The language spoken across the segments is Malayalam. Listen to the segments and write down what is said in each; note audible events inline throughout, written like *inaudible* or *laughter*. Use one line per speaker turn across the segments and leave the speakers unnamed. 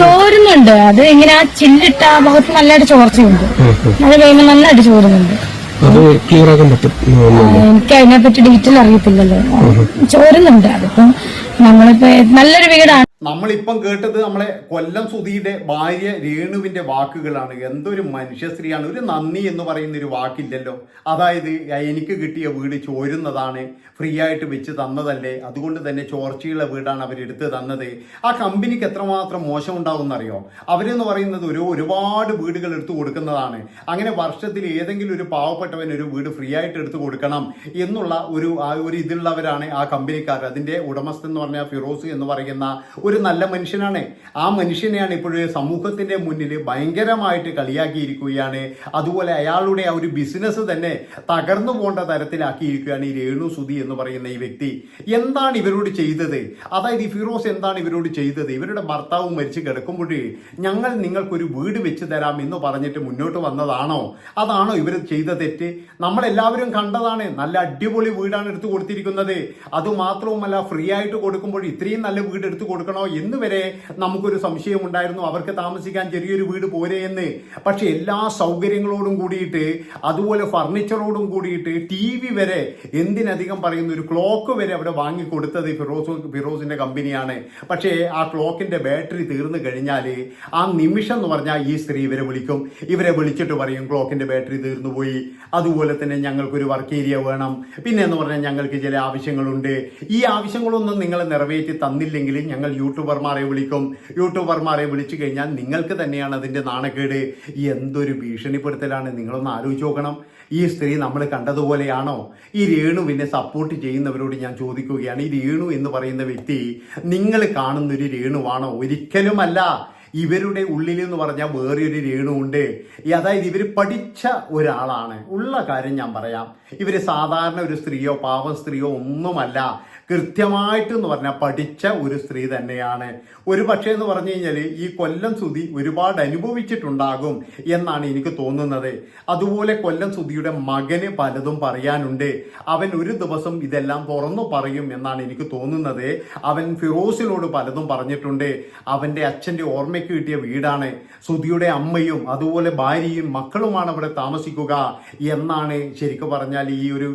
ചോരുന്നുണ്ട്. അത് ഇങ്ങനെ ആ ചില്ലിട്ട ആ ഭാഗത്ത് നല്ലതായിട്ട് ചോർച്ചയുണ്ട്. മഴ പെയ്യുമ്പോൾ നന്നായിട്ട് ചോരുന്നുണ്ട്.
അത് ക്ലിയർ ആക്കാൻ പറ്റും
എനിക്ക് അതിനെപ്പറ്റി ഡീറ്റെയിൽ അറിയത്തില്ലല്ലോ. ചോരുന്നുണ്ട്. അതിപ്പം നമ്മളിപ്പോ നല്ലൊരു വീടാണ്.
നമ്മളിപ്പം കേട്ടത് നമ്മളെ കൊല്ലം സുധിയുടെ ഭാര്യ രേണുവിന്റെ വാക്കുകളാണ്. എന്തൊരു മനുഷ്യ സ്ത്രീയാണ്. ഒരു നന്ദി എന്ന് പറയുന്ന ഒരു വാക്കില്ലല്ലോ. അതായത് എനിക്ക് കിട്ടിയ വീട് ചോരുന്നതാണ്. ഫ്രീ ആയിട്ട് വെച്ച് തന്നതല്ലേ. അതുകൊണ്ട് തന്നെ ചോർച്ചയുള്ള വീടാണ് അവരെടുത്ത് തന്നത്. ആ കമ്പനിക്ക് എത്രമാത്രം മോശം ഉണ്ടാവും എന്നറിയോ അവരെന്ന് പറയുന്നത് ഒരു ഒരുപാട് വീടുകൾ എടുത്തു കൊടുക്കുന്നതാണ്. അങ്ങനെ വർഷത്തിൽ ഏതെങ്കിലും ഒരു പാവപ്പെട്ടവൻ ഒരു വീട് ഫ്രീ ആയിട്ട് എടുത്തു കൊടുക്കണം എന്നുള്ള ഒരു ഒരു ഇതിലുള്ളവരാണ് ആ കമ്പനിക്കാർ. അതിന്റെ ഉടമസ്ഥൻ എന്ന് പറഞ്ഞാൽ ഫിറോസ് എന്ന് പറയുന്ന ഒരു നല്ല മനുഷ്യനാണ്. ആ മനുഷ്യനെയാണ് ഇപ്പോഴും സമൂഹത്തിന്റെ മുന്നിൽ ഭയങ്കരമായിട്ട് കളിയാക്കിയിരിക്കുകയാണ്. അതുപോലെ അയാളുടെ ആ ഒരു ബിസിനസ് തന്നെ തകർന്നു പോകേണ്ട തരത്തിലാക്കിയിരിക്കുകയാണ് ഈ രേണു സുധി എന്ന് പറയുന്ന ഈ വ്യക്തി. എന്താണ് ഇവരോട് ചെയ്തത്? അതായത് ഈ ഫിറോസ് എന്താണ് ഇവരോട് ചെയ്തത്? ഇവരുടെ ഭർത്താവ് മരിച്ചു കിടക്കുമ്പോഴേ ഞങ്ങൾ നിങ്ങൾക്കൊരു വീട് വെച്ച് തരാം എന്ന് പറഞ്ഞിട്ട് മുന്നോട്ട് വന്നതാണോ? അതാണോ ഇവർ ചെയ്ത തെറ്റ്? നമ്മളെല്ലാവരും കണ്ടതാണ്. നല്ല അടിപൊളി വീടാണ് എടുത്തു കൊടുത്തിരിക്കുന്നത്. അതുമാത്രവുമല്ല ഫ്രീ ആയിട്ട് കൊടുക്കുമ്പോൾ ഇത്രയും നല്ല വീട് എടുത്തു കൊടുക്കണോ എന്ന് വരെ നമുക്കൊരു സംശയം ഉണ്ടായിരുന്നു. അവർക്ക് താമസിക്കാൻ ചെറിയൊരു വീട് പോരെ എന്ന്. പക്ഷെ എല്ലാ സൗകര്യങ്ങളോടും കൂടിയിട്ട് അതുപോലെ ഫർണിച്ചറോടും കൂടിയിട്ട് ടി വി വരെ എന്തിനധികം പറയുന്ന ഒരു ക്ലോക്ക് വരെ അവിടെ വാങ്ങിക്കൊടുത്തത് ഫിറോസ് ഫിറോസിന്റെ കമ്പനിയാണ്. പക്ഷേ ആ ക്ലോക്കിന്റെ ബാറ്ററി തീർന്നു കഴിഞ്ഞാൽ ആ നിമിഷം എന്ന് പറഞ്ഞാൽ ഈ സ്ത്രീ ഇവരെ വിളിക്കും. ഇവരെ വിളിച്ചിട്ട് പറയും ക്ലോക്കിന്റെ ബാറ്ററി തീർന്നു പോയി. അതുപോലെ തന്നെ ഞങ്ങൾക്കൊരു വർക്ക് ഏരിയ വേണം. പിന്നെ എന്ന് പറഞ്ഞാൽ ഞങ്ങൾക്ക് ചില ആവശ്യങ്ങളുണ്ട്. ഈ ആവശ്യങ്ങളൊന്നും നിങ്ങൾ നിറവേറ്റി തന്നില്ലെങ്കിൽ ഞങ്ങൾ യൂട്യൂബർമാരെ വിളിക്കും. യൂട്യൂബർമാരെ വിളിച്ചു കഴിഞ്ഞാൽ നിങ്ങൾക്ക് തന്നെയാണ് അതിന്റെ നാണക്കേട്. എന്തൊരു ഭീഷണിപ്പെടുത്തലാണ്. നിങ്ങളൊന്ന് ആലോചിച്ച് നോക്കണം. ഈ സ്ത്രീ നമ്മൾ കണ്ടതുപോലെയാണോ? ഈ രേണുവിനെ സപ്പോർട്ട് ചെയ്യുന്നവരോട് ഞാൻ ചോദിക്കുകയാണ്. ഈ രേണു എന്ന് പറയുന്ന വ്യക്തി നിങ്ങൾ കാണുന്നൊരു രേണുവാണോ? ഒരിക്കലുമല്ല. ഇവരുടെ ഉള്ളിൽ എന്ന് പറഞ്ഞാൽ വേറൊരു രേണുണ്ട് അതായത് ഇവർ പഠിച്ച ഒരാളാണ്. ഉള്ള കാര്യം ഞാൻ പറയാം. ഇവർ സാധാരണ ഒരു സ്ത്രീയോ പാവം സ്ത്രീയോ ഒന്നുമല്ല. കൃത്യമായിട്ട് എന്ന് പറഞ്ഞാൽ പഠിച്ച ഒരു സ്ത്രീ തന്നെയാണ്. ഒരു പക്ഷേ എന്ന് പറഞ്ഞു കഴിഞ്ഞാൽ ഈ കൊല്ലം സുതി ഒരുപാട് അനുഭവിച്ചിട്ടുണ്ടാകും എന്നാണ് എനിക്ക് തോന്നുന്നത്. അതുപോലെ കൊല്ലം സുതിയുടെ മകന് പലതും പറയാനുണ്ട്. അവൻ ഒരു ദിവസം ഇതെല്ലാം തുറന്നു പറയും എന്നാണ് എനിക്ക് തോന്നുന്നത്. അവൻ ഫിറോസിനോട് പലതും പറഞ്ഞിട്ടുണ്ട്. അവന്റെ അച്ഛന്റെ അച്ഛന്റെ ഓർമ്മയ്ക്ക് കിട്ടിയ വീടാണ്. സുധിയുടെ അമ്മയും അതുപോലെ ഭാര്യയും മക്കളുമാണ് അവിടെ താമസിക്കുക എന്നാണ് ശരിക്കും പറഞ്ഞാൽ ഈ ഒരു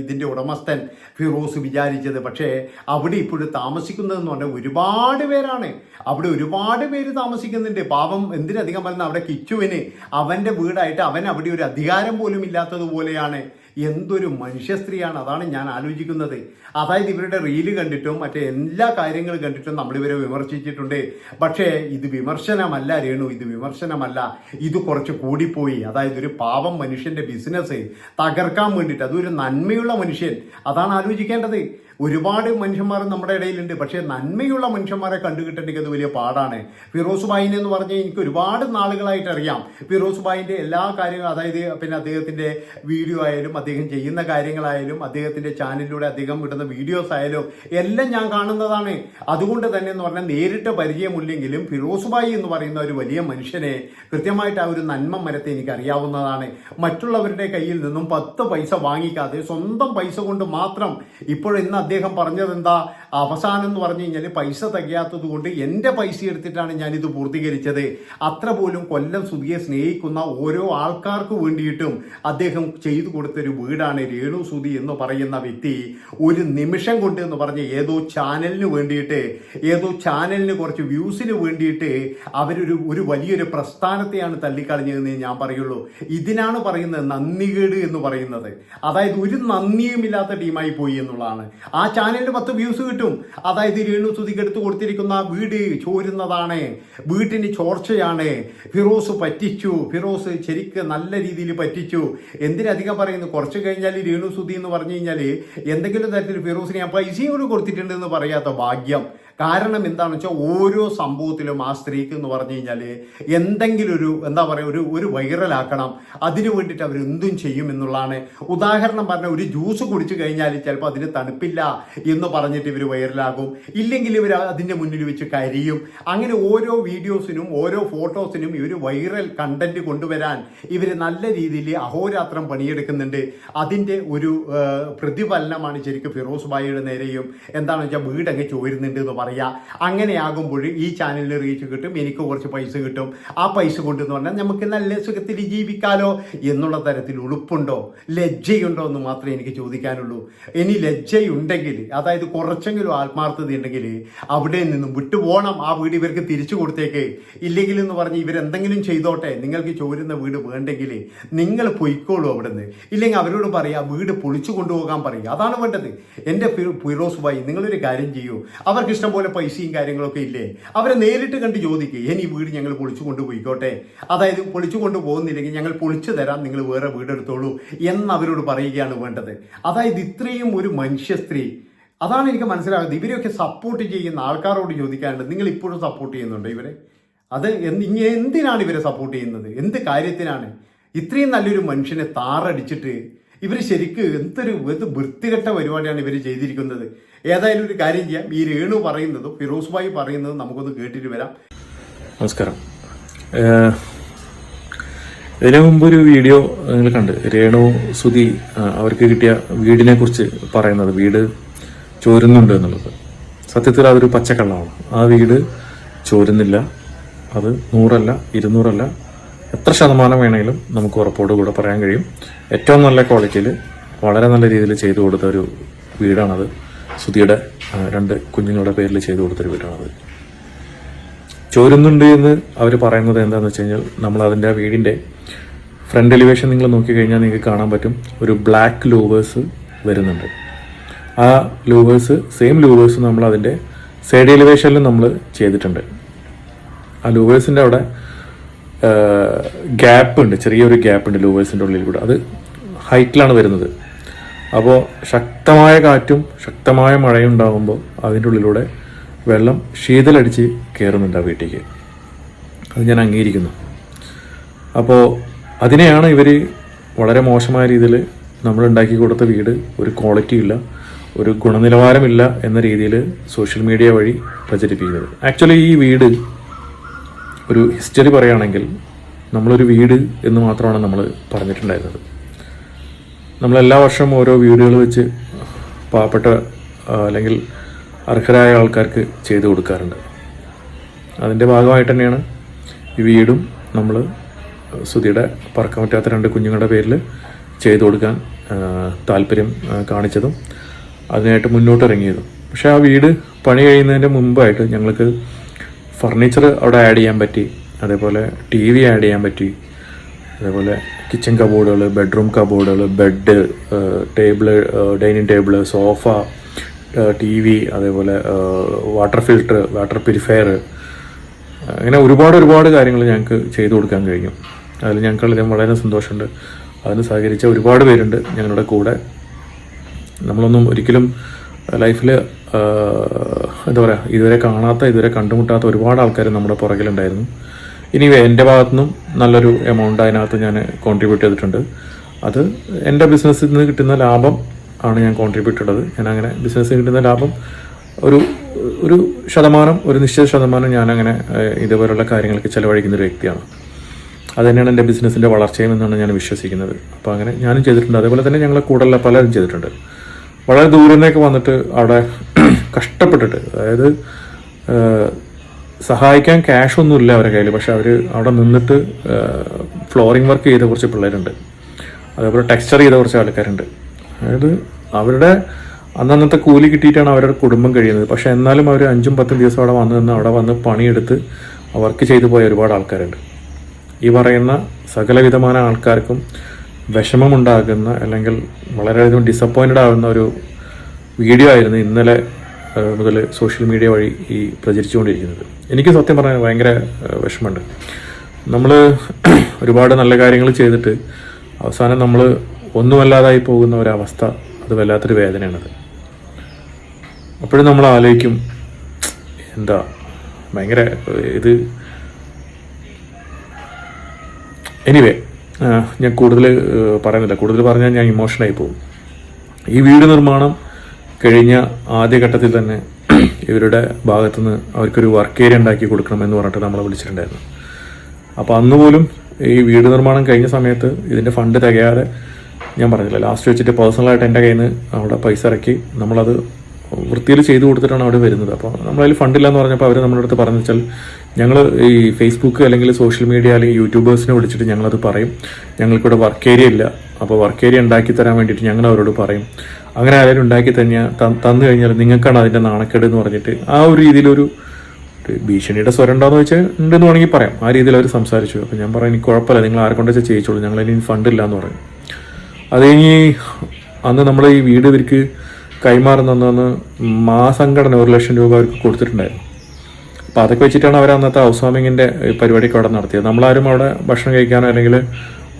ഇതിന്റെ ഉടമസ്ഥൻ ഫിറോസ് വിചാരിച്ചത്. പക്ഷേ അവിടെ ഇപ്പോഴും താമസിക്കുന്നതെന്ന് പറഞ്ഞാൽ ഒരുപാട് പേരാണ്. അവിടെ ഒരുപാട് പേര് താമസിക്കുന്നുണ്ട്. പാപം എന്തിനധികം പറയുന്ന അവിടെ കിച്ചുവിന് അവന്റെ വീടായിട്ട് അവൻ അവിടെ ഒരു അധികാരം പോലും ഇല്ലാത്തതുപോലെയാണ്. എന്തൊരു മനുഷ്യ സ്ത്രീയാണ് അതാണ് ഞാൻ ആലോചിക്കുന്നത്. അതായത് ഇവരുടെ റീൽ കണ്ടിട്ടും മറ്റേ എല്ലാ കാര്യങ്ങളും കണ്ടിട്ടും നമ്മൾ ഇവരെ വിമർശിച്ചിട്ടുണ്ട്. പക്ഷേ ഇത് വിമർശനമല്ല രേണു ഇത് വിമർശനമല്ല. ഇത് കുറച്ച് കൂടിപ്പോയി. അതായത് ഒരു പാവം മനുഷ്യന്റെ ബിസിനസ് തകർക്കാൻ വേണ്ടിയിട്ട് അതൊരു നന്മയുള്ള മനുഷ്യൻ. അതാണ് ആലോചിക്കേണ്ടത്. ഒരുപാട് മനുഷ്യന്മാർ നമ്മുടെ ഇടയിലുണ്ട്. പക്ഷേ നന്മയുള്ള മനുഷ്യന്മാരെ കണ്ടുകിട്ടണമെങ്കിൽ അത് വലിയ പാടാണ്. ഫിറോസ് ബായിൻ എന്ന് പറഞ്ഞാൽ എനിക്ക് ഒരുപാട് നാളുകളായിട്ട് അറിയാം. ഫിറോസ് ബായിന്റെ എല്ലാ കാര്യങ്ങളും അതായത് പിന്നെ അദ്ദേഹത്തിന്റെ വീഡിയോ ആയാലും അദ്ദേഹം ചെയ്യുന്ന കാര്യങ്ങളായാലും അദ്ദേഹത്തിന്റെ ചാനലിലൂടെ അദ്ദേഹം ഇടുന്ന വീഡിയോസ് ആയാലും എല്ലാം ഞാൻ കാണുന്നതാണ്. അതുകൊണ്ട് തന്നെ എന്ന് പറഞ്ഞാൽ നേരിട്ട് പരിചയമില്ലെങ്കിലും ഫിറോസ് ബായി എന്ന് പറയുന്ന ഒരു വലിയ മനുഷ്യനെ കൃത്യമായിട്ട് ആ ഒരു നന്മ മരത്തെ എനിക്ക് അറിയാവുന്നതാണ്. മറ്റുള്ളവരുടെ കയ്യിൽ നിന്നും പത്ത് പൈസ വാങ്ങിക്കാതെ സ്വന്തം പൈസ കൊണ്ട് മാത്രം ഇപ്പോഴിന്ന് അദ്ദേഹം പറഞ്ഞത് എന്താ അവസാനം എന്ന് പറഞ്ഞു കഴിഞ്ഞാൽ പൈസ തികയാത്തത് കൊണ്ട് എന്റെ പൈസ എടുത്തിട്ടാണ് ഞാനിത് പൂർത്തീകരിച്ചത്. അത്ര പോലും കൊല്ലം സുധിയെ സ്നേഹിക്കുന്ന ഓരോ ആൾക്കാർക്ക് വേണ്ടിയിട്ടും അദ്ദേഹം ചെയ്തു കൊടുത്തൊരു വീടാണ് രേണു സുധി എന്ന് പറയുന്ന വ്യക്തി. ഒരു നിമിഷം കൊണ്ട് എന്ന് പറഞ്ഞ് ഏതോ ചാനലിന് വേണ്ടിയിട്ട് ഏതോ ചാനലിന് കുറച്ച് വ്യൂസിന് വേണ്ടിയിട്ട് അവരൊരു ഒരു വലിയൊരു പ്രസ്ഥാനത്തെയാണ് തള്ളിക്കളഞ്ഞതെന്ന് ഞാൻ പറയുള്ളൂ. ഇതിനാണ് പറയുന്നത് നന്ദികേട് എന്ന് പറയുന്നത്. അതായത് ഒരു നന്ദിയുമില്ലാത്ത ടീമായി പോയി എന്നുള്ളതാണ്. ആ ചാനലിന് പത്ത് വ്യൂസ് കിട്ടും. അതായത് രേണു സുധിക്ക് എടുത്തു കൊടുത്തിരിക്കുന്ന വീട് ചോരുന്നതാണ്. വീട്ടിന് ചോർച്ചയാണ്. ഫിറോസ് പറ്റിച്ചു. ഫിറോസ് ശരിക്ക് നല്ല രീതിയിൽ പറ്റിച്ചു. എന്തിനധികം പറയുന്നു? കുറച്ച് കഴിഞ്ഞാൽ രേണു സുധി എന്ന് പറഞ്ഞു കഴിഞ്ഞാൽ എന്തെങ്കിലും തരത്തിൽ ഫിറോസിന് ഞാൻ പൈസയും കൂടി കൊടുത്തിട്ടുണ്ട് എന്ന് പറയാത്ത ഭാഗ്യം. കാരണം എന്താണെന്ന് വെച്ചാൽ ഓരോ സംഭവത്തിലും ആ സ്ത്രീക്ക് എന്ന് പറഞ്ഞു കഴിഞ്ഞാൽ എന്തെങ്കിലും ഒരു എന്താ പറയുക ഒരു ഒരു വൈറലാക്കണം. അതിനു വേണ്ടിയിട്ട് അവർ എന്തും ചെയ്യും എന്നുള്ളതാണ്. ഉദാഹരണം പറഞ്ഞ ഒരു ജ്യൂസ് കുടിച്ചു കഴിഞ്ഞാൽ ചിലപ്പോൾ അതിന് തണുപ്പില്ല. എന്ന് പറഞ്ഞിട്ട് ഇവർ വൈറലാകും. ഇല്ലെങ്കിൽ ഇവർ അതിന്റെ മുന്നിൽ വെച്ച് കരിയും. അങ്ങനെ ഓരോ വീഡിയോസിനും ഓരോ ഫോട്ടോസിനും ഇവർ വൈറൽ കണ്ടന്റ് കൊണ്ടുവരാൻ ഇവർ നല്ല രീതിയിൽ അഹോരാത്രം പണിയെടുക്കുന്നുണ്ട്. അതിന്റെ ഒരു പ്രതിഫലനമാണ് ശരിക്കും ഫിറോസ് ബായിയുടെ നേരെയും എന്താണെന്ന് വെച്ചാൽ വീടങ്ങ് ചോരുന്നുണ്ട് എന്ന് പറയാം. അങ്ങനെയാകുമ്പോൾ ഈ ചാനലിൽ റീച്ച് കിട്ടും എനിക്ക് കുറച്ച് പൈസ കിട്ടും. ആ പൈസ കൊണ്ടെന്ന് പറഞ്ഞാൽ നമുക്ക് നല്ല സുഖത്തിൽ ജീവിക്കാലോ എന്നുള്ള തരത്തിൽ ഉളുപ്പുണ്ടോ? ലജ്ജയുണ്ടോ എന്ന് മാത്രമേ എനിക്ക് ചോദിക്കാനുള്ളൂ. ഇനി ലജ്ജയുണ്ടെങ്കിൽ അതായത് കുറച്ചെങ്കിലും ആത്മാർത്ഥത ഉണ്ടെങ്കിൽ അവിടെ നിന്നും വിട്ടുപോകണം ആ വീട് ഇവർക്ക് തിരിച്ചു കൊടുത്തേക്ക്. ഇല്ലെങ്കിൽ എന്ന് പറഞ്ഞ് ഇവരെന്തെങ്കിലും ചെയ്തോട്ടെ നിങ്ങൾക്ക് ചോരുന്ന വീട് വേണ്ടെങ്കിൽ നിങ്ങൾ പൊയ്ക്കോളൂ അവിടെ നിന്ന് ഇല്ലെങ്കിൽ അവരോട് പറയുക വീട് പൊളിച്ചു കൊണ്ടുപോകാൻ പറയുക. അതാണ് വേണ്ടത്. എന്റെ ഫിറോസ് ഭായി നിങ്ങളൊരു കാര്യം ചെയ്യൂ. അവർക്ക് ഇഷ്ടം പോലെ പൈസയും കാര്യങ്ങളൊക്കെ ഇല്ലേ? അവരെ നേരിട്ട് കണ്ട് ചോദിക്കുക ഇനി വീട് ഞങ്ങൾ പൊളിച്ചു കൊണ്ടുപോയിക്കോട്ടെ? അതായത് പൊളിച്ചു കൊണ്ടുപോകുന്നില്ലെങ്കിൽ ഞങ്ങൾ പൊളിച്ചു തരാം നിങ്ങൾ വേറെ വീടെടുത്തോളൂ എന്ന് അവരോട് പറയുകയാണ് വേണ്ടത്. അതായത് ഇത്രയും ഒരു മനുഷ്യ സ്ത്രീ അതാണ് എനിക്ക് മനസ്സിലാകുന്നത്. ഇവരെയൊക്കെ സപ്പോർട്ട് ചെയ്യുന്ന ആൾക്കാരോട് ചോദിക്കാനുണ്ട്. നിങ്ങൾ ഇപ്പോഴും സപ്പോർട്ട് ചെയ്യുന്നുണ്ടോ ഇവരെ? അത് ഇനി എന്തിനാണ് ഇവരെ സപ്പോർട്ട് ചെയ്യുന്നത്? എന്ത് കാര്യത്തിനാണ്? ഇത്രയും നല്ലൊരു മനുഷ്യനെ താറടിച്ചിട്ട് ഇവർ ശരിക്ക് എന്തൊരു എന്ത് വൃത്തികെട്ട പരിപാടിയാണ് ഇവർ ചെയ്തിരിക്കുന്നത്. ഏതായാലും ഒരു കാര്യം ചെയ്യാം. ഈ രേണു പറയുന്നതും ഫിറോസ് ഭായി പറയുന്നതും നമുക്കൊന്ന് കേട്ടിട്ട് വരാം.
നമസ്കാരം. ഇതിനു മുമ്പ് ഒരു വീഡിയോ നിങ്ങൾ കണ്ട്. രേണു സുധി അവർക്ക് കിട്ടിയ വീടിനെ കുറിച്ച് പറയുന്നത്. വീട് ചോരുന്നുണ്ട് എന്നുള്ളത്. സത്യത്തിൽ അതൊരു പച്ചക്കള്ളമാണ്. ആ വീട് ചോരുന്നില്ല. അത് നൂറല്ല ഇരുന്നൂറല്ല. എത്ര ശതമാനം വേണമെങ്കിലും നമുക്ക് ഉറപ്പോടുകൂടെ പറയാൻ കഴിയും. ഏറ്റവും നല്ല ക്വാളിറ്റിയിൽ വളരെ നല്ല രീതിയിൽ ചെയ്തു കൊടുത്ത ഒരു വീടാണത്. സുധിയുടെ രണ്ട് കുഞ്ഞുങ്ങളുടെ പേരിൽ ചെയ്തു കൊടുത്തൊരു വീടാണത്. ചോരുന്നുണ്ട് എന്ന് അവർ പറയുന്നത് എന്താണെന്ന് വെച്ച് കഴിഞ്ഞാൽ നമ്മൾ അതിന്റെ വീടിന്റെ ഫ്രണ്ട് എലിവേഷൻ നിങ്ങൾ നോക്കിക്കഴിഞ്ഞാൽ നിങ്ങൾക്ക് കാണാൻ പറ്റും. ഒരു ബ്ലാക്ക് ലൂവേഴ്സ് വരുന്നുണ്ട്. ആ ലൂവേഴ്സ് സെയിം ലൂവേഴ്സ് നമ്മൾ അതിന്റെ സൈഡ് എലിവേഷനിലും നമ്മൾ ചെയ്തിട്ടുണ്ട്. ആ ലൂവേഴ്സിന്റെ അവിടെ ഗ്യാപ്പ് ഉണ്ട്. ചെറിയൊരു ഗ്യാപ്പ് ഉണ്ട് ലൂവേഴ്സിന്റെ ഉള്ളിൽ കൂടെ. അത് ഹൈറ്റിലാണ് വരുന്നത്. അപ്പോൾ ശക്തമായ കാറ്റും ശക്തമായ മഴയും ഉണ്ടാകുമ്പോൾ അതിന്റെ ഉള്ളിലൂടെ വെള്ളം ശീതലടിച്ച് കയറുന്നുണ്ട് ആ വീട്ടിലേക്ക്. അത് ഞാൻ അംഗീകരിക്കുന്നു. അപ്പോൾ അതിനെയാണ് ഇവർ വളരെ മോശമായ രീതിയിൽ നമ്മൾ ഉണ്ടാക്കി കൊടുത്ത വീട് ഒരു ക്വാളിറ്റി ഇല്ല ഒരു ഗുണനിലവാരമില്ല എന്ന രീതിയിൽ സോഷ്യൽ മീഡിയ വഴി പ്രചരിപ്പിക്കുന്നത്. ആക്ച്വലി ഈ വീട് ഒരു ഹിസ്റ്ററി പറയുകയാണെങ്കിൽ നമ്മളൊരു വീട് എന്ന് മാത്രമാണ് നമ്മൾ പറഞ്ഞിട്ടുണ്ടായിരുന്നത്. നമ്മളെല്ലാ വർഷവും ഓരോ വീടുകൾ വെച്ച് പാവപ്പെട്ട അല്ലെങ്കിൽ അർഹരായ ആൾക്കാർക്ക് ചെയ്തു കൊടുക്കാറുണ്ട്. അതിന്റെ ഭാഗമായിട്ട് തന്നെയാണ് ഈ വീടും നമ്മൾ സുധിയുടെ പറക്കാൻ പറ്റാത്ത രണ്ട് കുഞ്ഞുങ്ങളുടെ പേരിൽ ചെയ്തു കൊടുക്കാൻ താല്പര്യം കാണിച്ചതും അതിനായിട്ട് മുന്നോട്ട് ഇറങ്ങിയതും പക്ഷേ ആ വീട് പണി കഴിയുന്നതിന്റെ മുമ്പായിട്ട് ഞങ്ങൾക്ക് ഫർണിച്ചർ അവിടെ ആഡ് ചെയ്യാൻ പറ്റി അതേപോലെ ടി വി ആഡ് ചെയ്യാൻ പറ്റി അതേപോലെ കിച്ചൺ കബോർഡുകൾ bedroom കബോർഡുകൾ bed table dining table sofa T V അതേപോലെ വാട്ടർ ഫിൽട്ടർ വാട്ടർ പ്യൂരിഫയർ അങ്ങനെ ഒരുപാട് ഒരുപാട് കാര്യങ്ങൾ ഞങ്ങൾക്ക് ചെയ്തു കൊടുക്കാൻ കഴിഞ്ഞു. അതിൽ ഞങ്ങൾക്ക് വളരെ സന്തോഷമുണ്ട്. അതിന് സഹകരിച്ച ഒരുപാട് പേരുണ്ട് ഞങ്ങളുടെ കൂടെ. നമ്മളൊന്നും ഒരിക്കലും ലൈഫിൽ എന്താ പറയുക ഇതുവരെ കാണാത്ത ഇതുവരെ കണ്ടുമുട്ടാത്ത ഒരുപാട് ആൾക്കാർ നമ്മുടെ പുറകിലുണ്ടായിരുന്നു. ഇനി എന്റെ ഭാഗത്തു നിന്നും നല്ലൊരു എമൗണ്ട് അതിനകത്ത് ഞാൻ കോൺട്രിബ്യൂട്ട് ചെയ്തിട്ടുണ്ട്. അത് എന്റെ ബിസിനസ്സിൽ നിന്ന് കിട്ടുന്ന ലാഭം ആണ് ഞാൻ കോൺട്രിബ്യൂട്ട് ചെയ്തത് ഞാൻ അങ്ങനെ ബിസിനസ്സിൽ കിട്ടുന്ന ലാഭം ഒരു ഒരു ശതമാനം ഒരു നിശ്ചിത ശതമാനം ഞാൻ അങ്ങനെ ഇതുപോലുള്ള കാര്യങ്ങൾക്ക് ചിലവഴിക്കുന്ന ഒരു വ്യക്തിയാണ്. അതുതന്നെയാണ് എന്റെ ബിസിനസ്സിന്റെ വളർച്ചയും എന്നാണ് ഞാൻ വിശ്വസിക്കുന്നത്. അപ്പോൾ അങ്ങനെ ഞാനും ചെയ്തിട്ടുണ്ട്. അതേപോലെ തന്നെ ഞങ്ങളെ കൂടെയുള്ള പലരും ചെയ്തിട്ടുണ്ട്. വളരെ ദൂരെ നിന്നൊക്കെ വന്നിട്ട് അവിടെ *clears throat* കഷ്ടപ്പെട്ടിട്ട് അതായത് സഹായിക്കാൻ ക്യാഷ് ഒന്നുമില്ല അവരുടെ കയ്യിൽ പക്ഷെ അവർ അവിടെ നിന്നിട്ട് ഫ്ലോറിംഗ് വർക്ക് ചെയ്ത കുറച്ച് പിള്ളേരുണ്ട്. അതേപോലെ ടെക്സ്ചർ ചെയ്ത കുറച്ച് ആൾക്കാരുണ്ട്. അതായത് അവരുടെ അന്നന്നത്തെ കൂലി കിട്ടിയിട്ടാണ് അവരുടെ കുടുംബം കഴിയുന്നത്. പക്ഷെ എന്നാലും അവർ അഞ്ചും പത്തും ദിവസം അവിടെ വന്നു നിന്ന് അവിടെ വന്ന് പണിയെടുത്ത് വർക്ക് ചെയ്തു പോയ ഒരുപാട് ആൾക്കാരുണ്ട്. ഈ പറയുന്ന സകലവിധമായ ആൾക്കാർക്കും വിഷമമുണ്ടാകുന്ന അല്ലെങ്കിൽ വളരെയധികം ഡിസപ്പോയിന്റഡ് ആകുന്ന ഒരു വീഡിയോ ആയിരുന്നു ഇന്നലെ മുതൽ സോഷ്യൽ മീഡിയ വഴി ഈ പ്രചരിച്ചുകൊണ്ടിരിക്കുന്നത്. എനിക്ക് സത്യം പറഞ്ഞാൽ ഭയങ്കര വിഷമമുണ്ട്. നമ്മൾ ഒരുപാട് നല്ല കാര്യങ്ങൾ ചെയ്തിട്ട് അവസാനം നമ്മൾ ഒന്നുമല്ലാതായി പോകുന്ന ഒരവസ്ഥ അത് വല്ലാത്തൊരു വേദനയാണത്. അപ്പോഴും നമ്മൾ ആലോചിക്കും എന്താ ഭയങ്കര ഇത് എനിവേ ഞാൻ കൂടുതൽ പറയുന്നില്ല. കൂടുതൽ പറഞ്ഞാൽ ഞാൻ ഇമോഷണലായി പോകും. ഈ വീട് നിർമ്മാണം കഴിഞ്ഞ ആദ്യഘട്ടത്തിൽ തന്നെ ഇവരുടെ ഭാഗത്തുനിന്ന് അവർക്കൊരു വർക്ക് ഏരിയ ഉണ്ടാക്കി കൊടുക്കണം എന്ന് പറഞ്ഞിട്ട് നമ്മളെ വിളിച്ചിട്ടുണ്ടായിരുന്നു. അപ്പോൾ അന്ന് പോലും ഈ വീട് നിർമ്മാണം കഴിഞ്ഞ സമയത്ത് ഇതിന്റെ ഫണ്ട് തികയാതെ ഞാൻ പറഞ്ഞില്ല ലാസ്റ്റ് വെച്ചിട്ട് പേഴ്സണലായിട്ട് എന്റെ കയ്യിൽ നിന്ന് അവിടെ പൈസ ഇറക്കി നമ്മളത് വൃത്തിയിൽ ചെയ്തു കൊടുത്തിട്ടാണ് അവിടെ വരുന്നത്. അപ്പോൾ നമ്മളതിൽ ഫണ്ടില്ല എന്ന് പറഞ്ഞപ്പോൾ അവർ നമ്മുടെ അടുത്ത് പറഞ്ഞു വെച്ചാൽ ഞങ്ങൾ ഈ ഫേസ്ബുക്ക് അല്ലെങ്കിൽ സോഷ്യൽ മീഡിയ അല്ലെങ്കിൽ യൂട്യൂബേഴ്സിനെ വിളിച്ചിട്ട് ഞങ്ങളത് പറയും. ഞങ്ങൾക്കിവിടെ വർക്ക് ഏരിയ ഇല്ല. അപ്പോൾ വർക്ക് ഏരിയ ഉണ്ടാക്കി തരാൻ വേണ്ടിയിട്ട് ഞങ്ങൾ അവരോട് പറയും. അങ്ങനെ ആരെങ്കിലും ഉണ്ടാക്കി തന്നെ തന്നു കഴിഞ്ഞാൽ നിങ്ങൾക്കാണ് അതിന്റെ നാണക്കേട് എന്ന് പറഞ്ഞിട്ട് ആ ഒരു രീതിയിലൊരു ഭീഷണിയുടെ സ്വരം ഉണ്ടോയെന്ന് വെച്ചാൽ ഉണ്ടെന്ന് വേണമെങ്കിൽ പറയാം. ആ രീതിയിൽ അവർ സംസാരിച്ചു. അപ്പോൾ ഞാൻ പറയാം എനിക്ക് കുഴപ്പമില്ല നിങ്ങൾ ആരെ കൊണ്ട് വെച്ചാൽ ചെയ്യിച്ചോളൂ. ഞങ്ങൾ ഇനി ഫണ്ടില്ല എന്ന് പറഞ്ഞു. അത് കഴിഞ്ഞ് അന്ന് നമ്മൾ ഈ വീട് ഇവർക്ക് കൈമാറുന്ന മാസംഘടന ഒരു ലക്ഷം രൂപ അവർക്ക് കൊടുത്തിട്ടുണ്ടായിരുന്നു. അപ്പോൾ അതൊക്കെ വെച്ചിട്ടാണ് അവർ അന്നത്തെ ഹൗസ് വാമിങ്ങിന്റെ പരിപാടിയൊക്കെ അവിടെ നടത്തിയത്. നമ്മളാരും അവിടെ ഭക്ഷണം കഴിക്കാനോ അല്ലെങ്കിൽ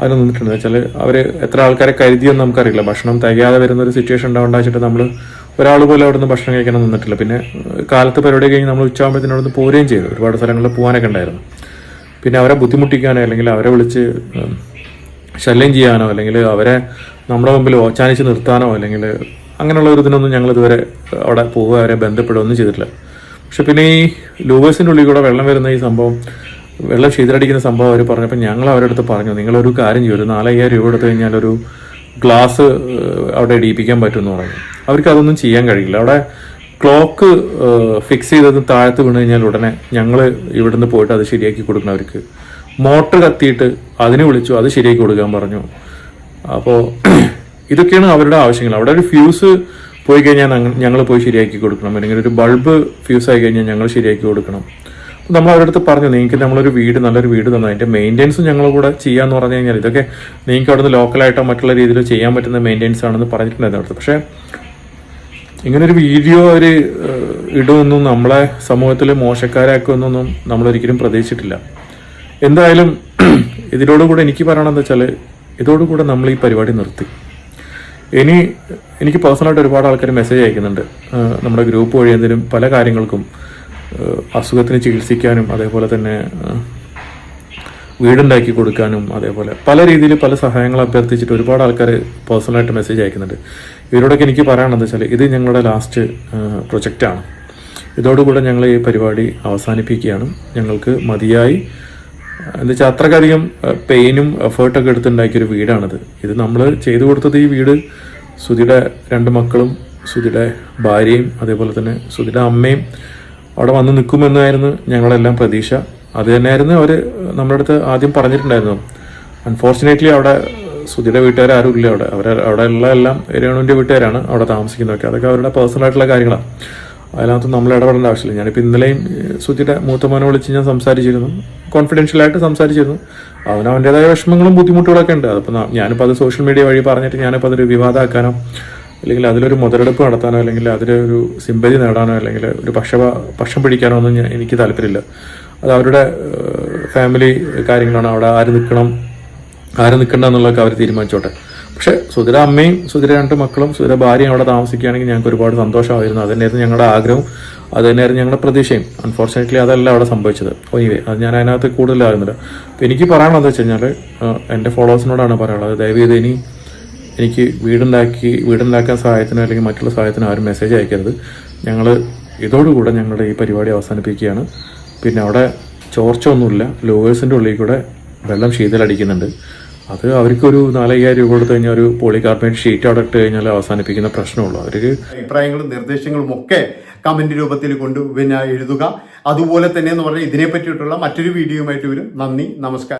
അതിന് നിന്നിട്ടുണ്ട് വെച്ചാൽ അവർ എത്ര ആൾക്കാരെ കരുതിയെന്ന് നമുക്കറിയില്ല. ഭക്ഷണം തികയാതെ വരുന്ന ഒരു സിറ്റുവേഷൻ ഉണ്ടാവേണ്ട വെച്ചിട്ട് നമ്മൾ ഒരാൾ പോലും അവിടെ നിന്ന് ഭക്ഷണം കഴിക്കാൻ നിന്നിട്ടില്ല. പിന്നെ കാലത്ത് പരിപാടി കഴിഞ്ഞ് നമ്മൾ ഉച്ചയാകുമ്പോഴത്തേനും അവിടെ നിന്ന് പോരുകയും ചെയ്തു. ഒരുപാട് സ്ഥലങ്ങളിൽ പോകാനൊക്കെ ഉണ്ടായിരുന്നു. പിന്നെ അവരെ ബുദ്ധിമുട്ടിക്കാനോ അല്ലെങ്കിൽ അവരെ വിളിച്ച് ശല്യം ചെയ്യാനോ അല്ലെങ്കിൽ അവരെ നമ്മുടെ മുമ്പിൽ ഓച്ചാനിച്ച് നിർത്താനോ അല്ലെങ്കിൽ അങ്ങനെയുള്ള ഒരു ഇതിനൊന്നും ഞങ്ങൾ ഇതുവരെ അവിടെ പോവുക അവരെ ബന്ധപ്പെടുകയൊന്നും ചെയ്തിട്ടില്ല. പക്ഷെ പിന്നെ ഈ ലൂവേഴ്സിന്റെ ഉള്ളിൽ കൂടെ വെള്ളം വരുന്ന ഈ സംഭവം വെള്ളം ചെയ്തിരടിക്കുന്ന സംഭവം അവർ പറഞ്ഞപ്പോൾ ഞങ്ങൾ അവരുടെ അടുത്ത് പറഞ്ഞു നിങ്ങളൊരു കാര്യം ചെയ്യും ഒരു നാലയ്യായിരം രൂപ എടുത്തു കഴിഞ്ഞാൽ ഒരു ഗ്ലാസ് അവിടെ ഇടിയിപ്പിക്കാൻ പറ്റുമെന്ന് പറഞ്ഞു. അവർക്ക് അതൊന്നും ചെയ്യാൻ കഴിയില്ല. അവിടെ ക്ലോക്ക് ഫിക്സ് ചെയ്തത് താഴത്ത് വീണ് കഴിഞ്ഞാൽ ഉടനെ ഞങ്ങൾ ഇവിടുന്ന് പോയിട്ട് അത് ശരിയാക്കി കൊടുക്കണം അവർക്ക്. മോട്ടർ കത്തിയിട്ട് അതിനെ വിളിച്ചു അത് ശരിയാക്കി കൊടുക്കാൻ പറഞ്ഞു. അപ്പോൾ *clears throat* ഇതൊക്കെയാണ് അവരുടെ ആവശ്യങ്ങൾ. അവിടെ ഒരു ഫ്യൂസ് പോയി കഴിഞ്ഞാൽ ഞങ്ങൾ പോയി ശരിയാക്കി കൊടുക്കണം. അല്ലെങ്കിൽ ഒരു ബൾബ് ഫ്യൂസ് ആയി കഴിഞ്ഞാൽ ഞങ്ങൾ ശരിയാക്കി കൊടുക്കണം. നമ്മൾ അവരുടെ അടുത്ത് പറഞ്ഞു നിങ്ങൾക്ക് നമ്മളൊരു വീട് നല്ലൊരു വീട് തന്നു. അതിന്റെ മെയിന്റെനൻസ് ഞങ്ങൾ കൂടെ ചെയ്യാന്ന് പറഞ്ഞു കഴിഞ്ഞാൽ ഇതൊക്കെ നിങ്ങൾക്ക് അവിടുന്ന് ലോക്കലായിട്ടോ മറ്റുള്ള രീതിയിൽ ചെയ്യാൻ പറ്റുന്ന മെയിന്റെനൻസ് ആണെന്ന് പറഞ്ഞിട്ടുണ്ടായിരുന്നു അവിടുത്തെ പക്ഷേ ഇങ്ങനൊരു വീഡിയോ അവർ ഇടുമെന്നും നമ്മളെ സമൂഹത്തിൽ മോശക്കാരാക്കുമെന്നൊന്നും നമ്മളൊരിക്കലും പ്രതീക്ഷിച്ചിട്ടില്ല. എന്തായാലും ഇതിനോടുകൂടെ എനിക്ക് പറയണമെന്ന് വെച്ചാൽ ഇതോടുകൂടെ നമ്മൾ ഈ പരിപാടി നിർത്തി. ഇനി എനിക്ക് പേഴ്സണലായിട്ട് ഒരുപാട് ആൾക്കാർ മെസ്സേജ് അയക്കുന്നുണ്ട്. നമ്മുടെ ഗ്രൂപ്പ് വഴി എന്തെങ്കിലും പല കാര്യങ്ങൾക്കും അസുഖത്തിന് ചികിത്സിക്കാനും അതേപോലെ തന്നെ വീടുണ്ടാക്കി കൊടുക്കാനും അതേപോലെ പല രീതിയിൽ പല സഹായങ്ങൾ അഭ്യർത്ഥിച്ചിട്ട് ഒരുപാട് ആൾക്കാർ പേഴ്സണലായിട്ട് മെസ്സേജ് അയക്കുന്നുണ്ട്. ഇവരോടൊക്കെ എനിക്ക് പറയാനുള്ളത് വെച്ചാൽ ഇത് ഞങ്ങളുടെ ലാസ്റ്റ് പ്രൊജക്റ്റാണ് ഇതോടുകൂടെ ഞങ്ങൾ ഈ പരിപാടി അവസാനിപ്പിക്കുകയാണ്. ഞങ്ങൾക്ക് മതിയായി. എന്താ വെച്ചാൽ അത്രക്കധികം പെയിനും എഫേർട്ടൊക്കെ എടുത്തുണ്ടാക്കിയ ഒരു വീടാണിത്. ഇത് നമ്മൾ ചെയ്തു കൊടുത്തത് ഈ വീട് സുധിയുടെ രണ്ട് മക്കളും സുധിയുടെ ഭാര്യയും അതേപോലെ തന്നെ സുധിയുടെ അമ്മയും അവിടെ വന്ന് നിൽക്കുമെന്നായിരുന്നു ഞങ്ങളെല്ലാം പ്രതീക്ഷ. അത് തന്നെയായിരുന്നു അവർ നമ്മുടെ അടുത്ത് ആദ്യം പറഞ്ഞിട്ടുണ്ടായിരുന്നു. അൺഫോർച്ചുനേറ്റ്ലി അവിടെ സുധിയുടെ വീട്ടുകാർ ആരും ഇല്ല അവിടെ. അവർ അവിടെ ഉള്ള എല്ലാം രേണുവിന്റെ വീട്ടുകാരാണ് അവിടെ താമസിക്കുന്നതൊക്കെ. അതൊക്കെ അവരുടെ പേഴ്സണൽ ആയിട്ടുള്ള കാര്യങ്ങളാണ് അതിനകത്ത് നമ്മൾ ഇടപെടേണ്ട ആവശ്യമില്ല. ഞാനിപ്പോൾ ഇന്നലെയും സുജിയുടെ മൂത്തമോനെ മൂത്ത മോനെ വിളിച്ച് ഞാൻ സംസാരിച്ചിരുന്നു. കോൺഫിഡൻഷ്യലായിട്ട് സംസാരിച്ചിരുന്നു. അവന് അവന്റെതായ വിഷമങ്ങളും ബുദ്ധിമുട്ടുകളൊക്കെ ഉണ്ട്. അതിപ്പോൾ ഞാനിപ്പോൾ അത് സോഷ്യൽ മീഡിയ വഴി പറഞ്ഞിട്ട് ഞാനിപ്പോൾ അതൊരു വിവാദമാക്കാനോ അല്ലെങ്കിൽ അതിലൊരു മുതലെടുപ്പ് നടത്താനോ അല്ലെങ്കിൽ അതിലൊരു സിമ്പതി നേടാനോ അല്ലെങ്കിൽ ഒരു പക്ഷ പക്ഷം പിടിക്കാനോ ഒന്നും ഞാൻ- എനിക്ക് താല്പര്യമില്ല. അത് അവരുടെ ഫാമിലി കാര്യങ്ങളാണ്. അവിടെ ആര് നിൽക്കണം ആര് നിൽക്കണ്ട എന്നുള്ളതൊക്കെ അവർ തീരുമാനിച്ചോട്ടെ. പക്ഷെ സുധിര അമ്മയും സുധിര രണ്ട് മക്കളും സുധിര ഭാര്യയും അവിടെ താമസിക്കുകയാണെങ്കിൽ ഞങ്ങൾക്ക് ഒരുപാട് സന്തോഷമായിരുന്നു. അത് തന്നെയായിരുന്നു ഞങ്ങളുടെ ആഗ്രഹം അത് തന്നെയായിരുന്നു ഞങ്ങളുടെ പ്രതീക്ഷയും. അൺഫോർച്ചുനേറ്റ്ലി അതല്ല അവിടെ സംഭവിച്ചത്. ഒനിവേ അത് ഞാൻ അതിനകത്ത് കൂടുതലാകുന്നില്ല അപ്പോൾ എനിക്ക് പറയാനുള്ളത് വെച്ച് കഴിഞ്ഞാൽ എന്റെ ഫോളോവേഴ്സിനോടാണ് പറയാനുള്ളത്. ദയവ് ഇനി എനിക്ക് വീടുണ്ടാക്കി വീടുണ്ടാക്കാൻ സഹായത്തിനോ അല്ലെങ്കിൽ മറ്റുള്ള സഹായത്തിനോ ആരും മെസ്സേജ് അയക്കരുത്. ഞങ്ങൾ ഇതോടുകൂടെ ഞങ്ങളുടെ ഈ പരിപാടി അവസാനിപ്പിക്കുകയാണ്. പിന്നെ അവിടെ ചോർച്ച ഒന്നുമില്ല ലോവേഴ്സിന്റെ ഉള്ളിൽ കൂടെ വെള്ളം ശീതലടിക്കുന്നുണ്ട്. അത് അവർക്കൊരു നാലയ്യായിരം രൂപ കൊടുത്തു കഴിഞ്ഞാൽ ഒരു പോളികാർബണേറ്റ് ഷീറ്റ് അവിടെ ഇട്ട് കഴിഞ്ഞാൽ അവസാനിപ്പിക്കുന്ന പ്രശ്നമുള്ളൂ. അവർക്ക്
അഭിപ്രായങ്ങളും നിർദ്ദേശങ്ങളും ഒക്കെ കമന്റ് രൂപത്തിൽ കൊണ്ട് പിന്നെ എഴുതുക. അതുപോലെ തന്നെ എന്ന് പറഞ്ഞാൽ ഇതിനെ പറ്റിയിട്ടുള്ള മറ്റൊരു വീഡിയോയുമായിട്ട് വരും. നന്ദി നമസ്കാരം.